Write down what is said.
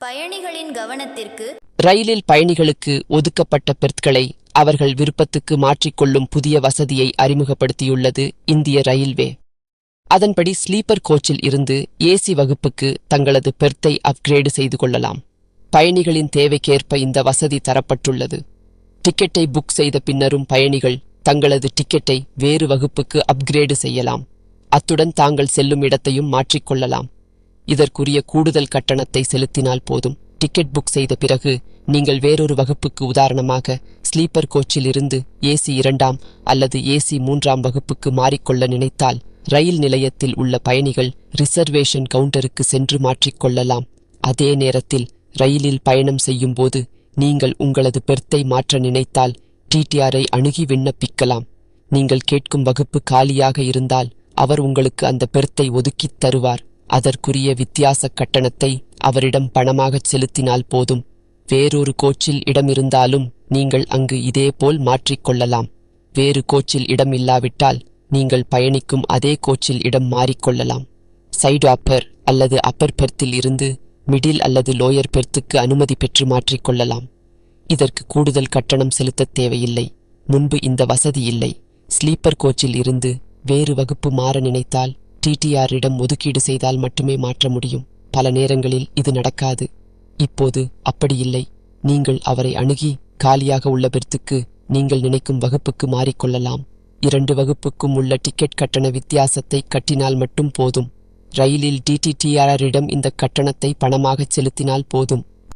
பயணிகளின் கவனத்திற்கு ரயிலில் பயணிகளுக்கு ஒதுக்கப்பட்ட பெர்த்களை அவர்கள் விருப்பத்துக்கு மாற்றிக்கொள்ளும் புதிய வசதியை அறிமுகப்படுத்தியுள்ளது இந்திய ரயில்வே. அதன்படி ஸ்லீப்பர் கோச்சில் இருந்து ஏசி வகுப்புக்கு தங்களது பெர்த்தை அப்கிரேடு செய்து கொள்ளலாம். பயணிகளின் தேவைக்கேற்ப இந்த வசதி தரப்பட்டுள்ளது. டிக்கெட்டை புக் செய்த பின்னரும் பயணிகள் தங்களது டிக்கெட்டை வேறு வகுப்புக்கு அப்கிரேடு செய்யலாம். அத்துடன் தாங்கள் செல்லும் இடத்தையும் மாற்றிக்கொள்ளலாம். இதற்குரிய கூடுதல் கட்டணத்தை செலுத்தினால் போதும். டிக்கெட் புக் செய்த பிறகு நீங்கள் வேறொரு வகுப்புக்கு உதாரணமாக ஸ்லீப்பர் கோச்சில் இருந்து ஏசி இரண்டாம் அல்லது ஏசி மூன்றாம் வகுப்புக்கு மாறிக்கொள்ள நினைத்தால் ரயில் நிலையத்தில் உள்ள பயணிகள் ரிசர்வேஷன் கவுண்டருக்கு சென்று மாற்றிக்கொள்ளலாம் அதே நேரத்தில் ரயிலில் பயணம் செய்யும்போது நீங்கள் உங்களது பெர்த்தை மாற்ற நினைத்தால் டிடிஆரை அணுகி விண்ணப்பிக்கலாம். நீங்கள் கேட்கும் வகுப்பு காலியாக இருந்தால் அவர் உங்களுக்கு அந்த பெர்த்தை ஒதுக்கித் தருவார். அதற்குரிய வித்தியாச கட்டணத்தை அவரிடம் பணமாகச் செலுத்தினால் போதும். வேறொரு கோச்சில் இடம் இருந்தாலும் நீங்கள் அங்கு இதேபோல் மாற்றிக்கொள்ளலாம் வேறு கோச்சில் இடம் இல்லாவிட்டால் நீங்கள் பயணிக்கும் அதே கோச்சில் இடம் மாறிக்கொள்ளலாம் சைடு அப்பர் அல்லது அப்பர் பெர்த்தில் இருந்து மிடில் அல்லது லோயர் பெர்த்துக்கு அனுமதி பெற்று மாற்றிக்கொள்ளலாம் இதற்கு கூடுதல் கட்டணம் செலுத்தத் தேவையில்லை. முன்பு இந்த வசதி இல்லை. ஸ்லீப்பர் கோச்சில் இருந்து வேறு வகுப்பு மாற நினைத்தால் டிடிஆரிடம் ஒதுக்கீடு செய்தால் மட்டுமே மாற்ற முடியும். பல நேரங்களில் இது நடக்காது. இப்போது அப்படியில்லை நீங்கள் அவரை அணுகி காலியாக உள்ள பெர்த்துக்கு நீங்கள் நினைக்கும் வகுப்புக்கு மாறிக்கொள்ளலாம். இரண்டு வகுப்புக்கும் உள்ள டிக்கெட் கட்டண வித்தியாசத்தை கட்டினால் மட்டும் போதும். ரயிலில் டிடிடிஆரிடம் இந்த கட்டணத்தை பணமாகச் செலுத்தினால் போதும்.